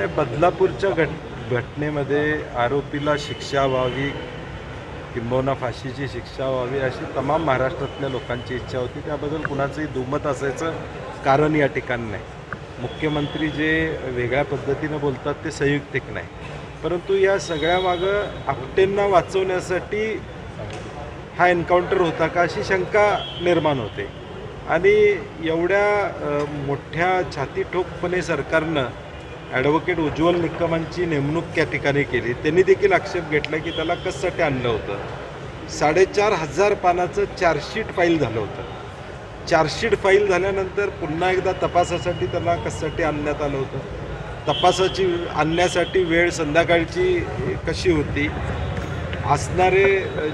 नाही बदलापूरच्या घट घटनेमध्ये आरोपीला शिक्षा व्हावी किंबहुना फाशीची शिक्षा व्हावी अशी तमाम महाराष्ट्रातल्या लोकांची इच्छा होती. त्याबद्दल कुणाचंही दुमत असायचं कारण या ठिकाणी नाही. मुख्यमंत्री जे वेगळ्या पद्धतीनं बोलतात ते संयुक्तिक नाही. परंतु या सगळ्यामागं आपटेंना वाचवण्यासाठी हा एन्काउंटर होता का अशी शंका निर्माण होते. आणि एवढ्या मोठ्या छातीठोकपणे सरकारनं ॲडव्होकेट उज्ज्वल निकमांची नेमणूक त्या ठिकाणी केली. त्यांनी देखील आक्षेप घेतला की त्याला कससाठी आणलं होतं? साडेचार हजार पानाचं चार्जशीट फाईल झालं होतं. चार्जशीट फाईल झाल्यानंतर पुन्हा एकदा तपासासाठी त्याला कससाठी आणण्यात आलं होतं? तपासाची आणण्यासाठी वेळ संध्याकाळची कशी होती? असणारे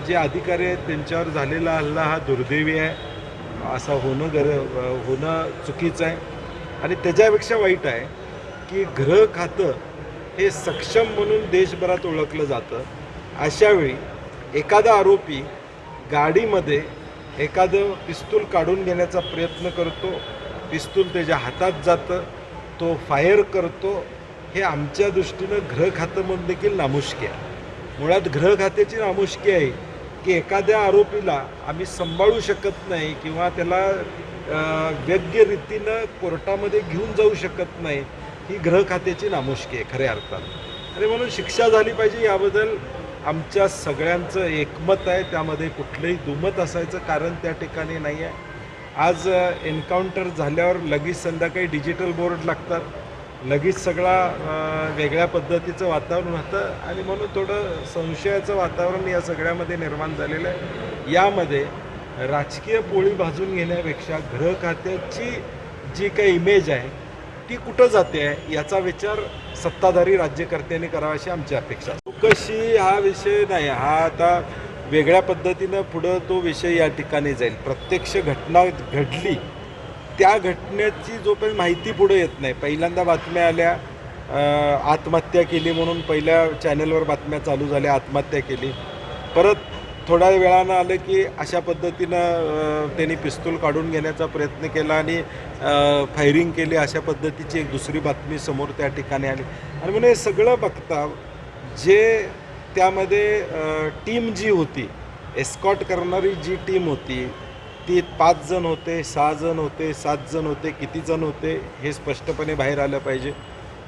जे अधिकारी आहेत त्यांच्यावर झालेला हल्ला हा दुर्दैवी आहे. असा होणं गर होणं चुकीचं आहे. आणि त्याच्यापेक्षा वाईट आहे की गृह खातं हे सक्षम म्हणून देशभरात ओळखलं जातं. अशावेळी एखादा आरोपी गाडीमध्ये एखादं पिस्तूल काढून घेण्याचा प्रयत्न करतो पिस्तूल त्याच्या हातात जातं तो फायर करतो हे आमच्या दृष्टीनं ग्रह खातं म्हणून देखील नामुष्की आहे. मुळात ग्रह खात्याची नामुष्की आहे की एखाद्या आरोपीला आम्ही सांभाळू शकत नाही किंवा त्याला योग्य रीतीनं कोर्टामध्ये घेऊन जाऊ शकत नाही. ही ग्रह खात्याची नामुष्की आहे खऱ्या अर्थानं. आणि म्हणून शिक्षा झाली पाहिजे याबद्दल आमच्या सगळ्यांचं एकमत आहे. त्यामध्ये कुठलंही दुमत असायचं कारण त्या ठिकाणी नाही आहे. आज एन्काउंटर झाल्यावर लगेच संध्याकाळी डिजिटल बोर्ड लागतात. लगेच सगळा वेगळ्या पद्धतीचं वातावरण होतं आणि म्हणून थोडं संशयाचं वातावरण या सगळ्यामध्ये निर्माण झालेलं आहे. यामध्ये राजकीय पोळी भाजून घेण्यापेक्षा ग्रह खात्याची जी काही इमेज आहे ती कुठं जाते आहे याचा विचार सत्ताधारी राज्यकर्त्यांनी करावा अशी आमची अपेक्षा चौकशी हा विषय नाही हा आता वेगळ्या पद्धतीनं पुढं तो विषय या ठिकाणी जाईल. प्रत्यक्ष घटना घडली त्या घटनेची जोपर्यंत माहिती पुढं येत नाही पहिल्यांदा बातम्या आल्या आत्महत्या केली म्हणून पहिल्या चॅनलवर बातम्या चालू झाल्या आत्महत्या केली परत थोड्या वेळानं आलं की अशा पद्धतीनं त्यांनी पिस्तूल काढून घेण्याचा प्रयत्न केला आणि फायरिंग केली. अशा पद्धतीची एक दुसरी बातमी समोर त्या ठिकाणी आली. आणि म्हणून हे सगळं बघता जे त्यामध्ये टीम जी होती एस्कॉट करणारी जी टीम होती ती पाच जण होते सहा जण होते सात जण होते किती जण होते हे स्पष्टपणे बाहेर आलं पाहिजे.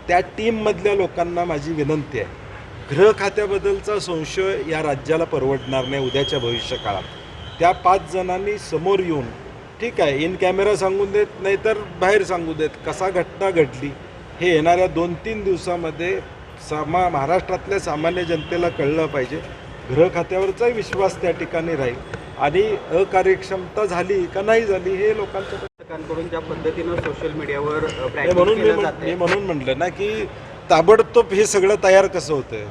त्या टीममधल्या लोकांना माझी विनंती आहे. गृह खात्याबद्दलचा संशय या राज्याला परवडणार नाही उद्याच्या भविष्य काळात त्या पाच जणांनी समोर येऊन ठीक आहे इन कॅमेरा सांगून देत नाहीतर बाहेर सांगू देत कसा घटना घडली? हे येणाऱ्या दोन तीन दिवसामध्ये सामा महाराष्ट्रातल्या सामान्य जनतेला कळलं पाहिजे. गृह खात्यावरचाही विश्वास त्या ठिकाणी राहील. आणि अकार्यक्षमता झाली का नाही झाली हे लोकांच्या कडून ज्या पद्धतीनं सोशल मीडियावर म्हणून मी म्हणून म्हणलं ना की ताबडतोब हे सगळं तयार कसं होतंय?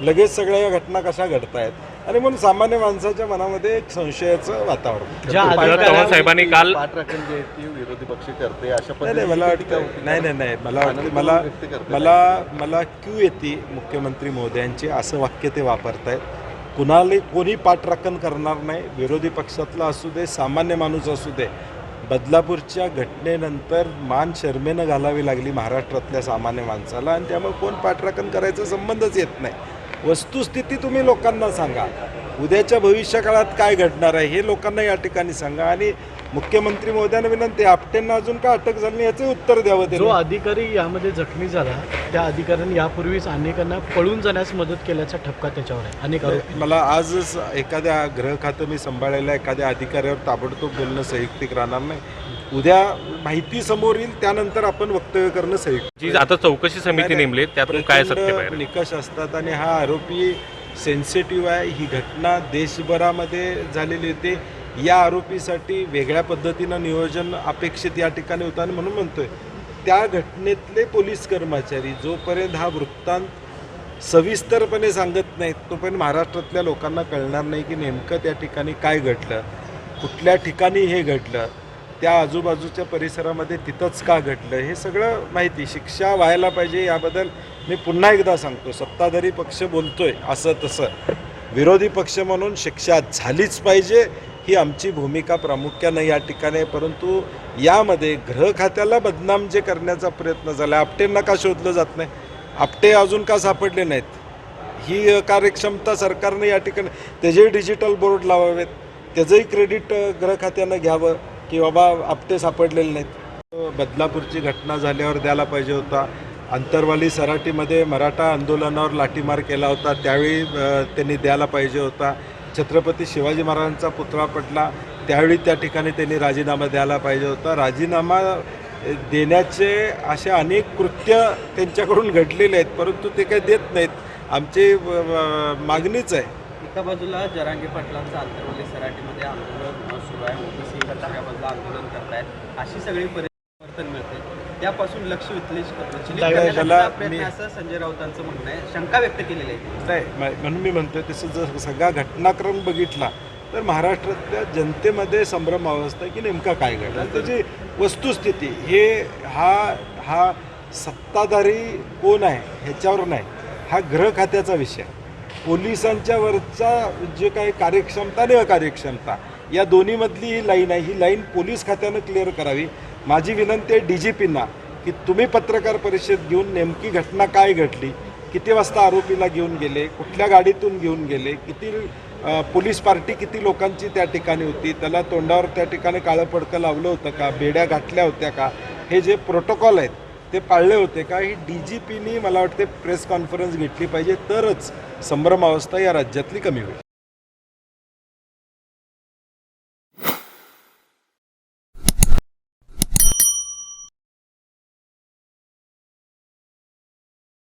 लगेच सगळ्या या घटना कशा घडतायत? आणि म्हणून सामान्य माणसाच्या मनामध्ये एक संशयाचं वातावरण. ज्या पवार साहेबांनी काल पाठराखण जी आहे ती विरोधी पक्ष करते अशा नाही नाही मला वाटतं नाही नाही नाही मला वाटतं मला. मला मला क्यू येते मुख्यमंत्री महोदयांची असं वाक्य ते वापरतायत. कुणाला कोणी पाठराखण करणार नाही विरोधी पक्षातला असू दे सामान्य माणूस असू दे. बदलापूरच्या घटनेनंतर मान शर्मेनं घालावी लागली महाराष्ट्रातल्या सामान्य माणसाला आणि त्यामुळे कोण पाठराखण करायचा संबंधच येत नाही. वस्तुस्थिती तुम्ही लोकांना सांगा. उद्याच्या भविष्यकाळात काय घडणार आहे हे लोकांना या ठिकाणी सांगा आणि मुख्यमंत्री महोदयांना विनंती आहे, आपटेंना अजून का अटक झाली नाही याचे उत्तर द्यावं जो त्यांनी. अधिकारी यामध्ये जखमी झाला त्या अधिकाऱ्यांनी यापूर्वीच अनेकांना पळून जाण्यास मदत केल्याचा ठपका त्याच्यावर आहे. अनेक आरोप. मला आजच एखाद्या ग्रह खातं मी सांभाळलेल्या एखाद्या अधिकाऱ्यावर ताबडतोब बोलणं संयुक्तिक राहणार नाही. उद्या माहिती समोर येईल त्यानंतर आपण वक्तव्य करणं संयुक्त जी आता चौकशी समिती नेमली त्यातून काय सत्य प्रचंड बाहेर आहे? निकष असतात आणि हा आरोपी सेन्सिटिव्ह आहे. ही घटना देशभरामध्ये झालेली होती. या आरोपीसाठी वेगळ्या पद्धतीनं नियोजन अपेक्षित या ठिकाणी होतं आणि म्हणून म्हणतोय त्या घटनेतले पोलीस कर्मचारी जोपर्यंत हा वृत्तांत सविस्तरपणे सांगत नाहीत तोपर्यंत महाराष्ट्रातल्या लोकांना कळणार नाही की नेमकं त्या ठिकाणी काय घडलं कुठल्या ठिकाणी हे घडलं त्या आजूबाजूच्या परिसरामध्ये तिथंच का घडलं हे सगळं माहिती शिक्षा व्हायला पाहिजे याबद्दल मी पुन्हा एकदा सांगतो सत्ताधारी पक्ष बोलतोय असं तसं. विरोधी पक्ष म्हणून शिक्षा झालीच पाहिजे ही आमची भूमिका प्रामुख्यानं या ठिकाणी आहे. परंतु यामध्ये ग्रह खात्याला बदनाम जे करण्याचा प्रयत्न झाला आपटेंना का शोधलं जात नाही? आपटे अजून का सापडले नाहीत? ही कार्यक्षमता सरकारने या ठिकाणी त्याचेही डिजिटल बोर्ड लावावेत त्याचंही क्रेडिट ग्रह खात्यानं घ्यावं की बाबा आपटे सापडलेले नाहीत. बदलापूरची घटना झाल्यावर द्यायला पाहिजे होता. अंतरवाली सराटीमध्ये मराठा आंदोलनावर लाठीमार केला होता त्यावेळी त्यांनी द्यायला पाहिजे होता. छत्रपती शिवाजी महाराजांचा पुतळा पडला त्यावेळी त्या ठिकाणी त्यांनी राजीनामा द्यायला पाहिजे होता. राजीनामा देण्याचे असे अनेक कृत्य त्यांच्याकडून घडलेले आहेत परंतु ते काही देत नाहीत. आमची मागणीच आहे. एका बाजूला जरांगे पाटलांचं आंतरवली सराटीमध्ये आंदोलन सुरू आहे. ओबीसी दुसऱ्या बाजूला आंदोलन करतायत. अशी सगळी परिवर्तन त्यापासून लक्ष असं संजय राऊतांचं म्हणणं आहे. शंका व्यक्त केलेली आहे. नाही म- म्हणून मी म्हणतोय तसं जर सगळा घटनाक्रम बघितला तर महाराष्ट्रातल्या जनतेमध्ये संभ्रम अवस्था की नेमका काय घडला? त्याची वस्तुस्थिती हे हा हा सत्ताधारी कोण आहे ह्याच्यावर नाही. हा गृह खात्याचा विषय. पोलिसांच्या वरचा जे काही कार्यक्षमता आणि अकार्यक्षमता या दोन्हीमधली ही लाईन आहे. ही लाईन पोलीस खात्यानं क्लिअर करावी. माझी विनंती आहे डी जी पींना की तुम्ही पत्रकार परिषद घेऊन नेमकी घटना काय घडली किती वाजता आरोपीला घेऊन गेले कुठल्या गाडीतून घेऊन गेले किती पोलीस पार्टी किती लोकांची त्या ठिकाणी होती त्याला तोंडावर त्या ठिकाणी काळं पडकं लावलं होतं का बेड्या घातल्या होत्या का हे जे प्रोटोकॉल आहेत ते पाळले होते का ही डी जी पीनी मला वाटते प्रेस कॉन्फरन्स घेतली पाहिजे तरच संभ्रम अवस्था या राज्यातली कमी होईल.